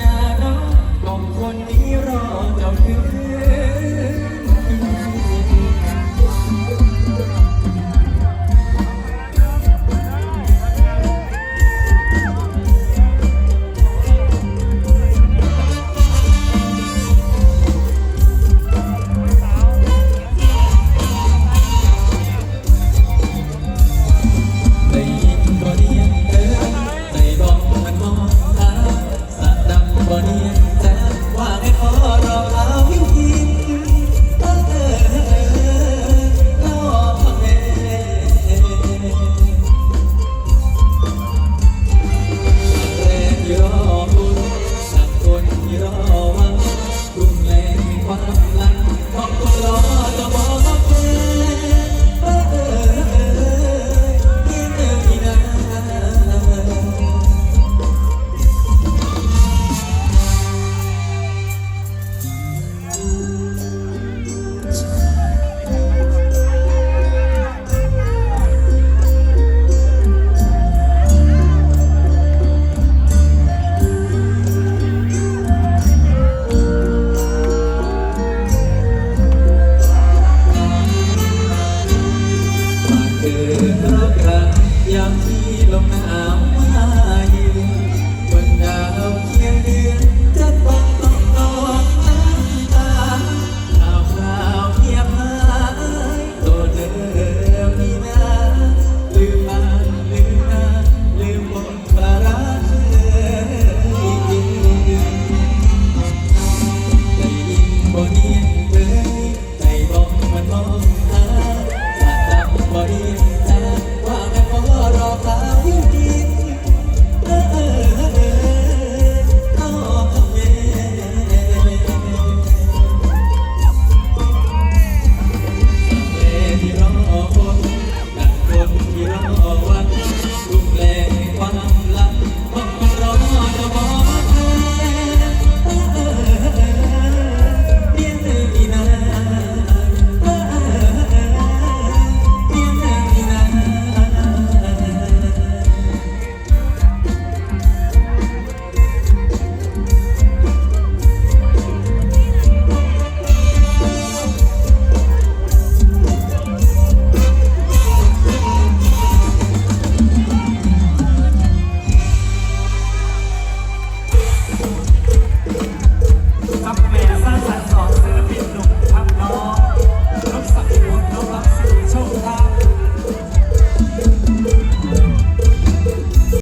นาน้องกบคนนี้รอเจ้าคืง เจอรักกันยามที่ลมหนาว Oh, I'm a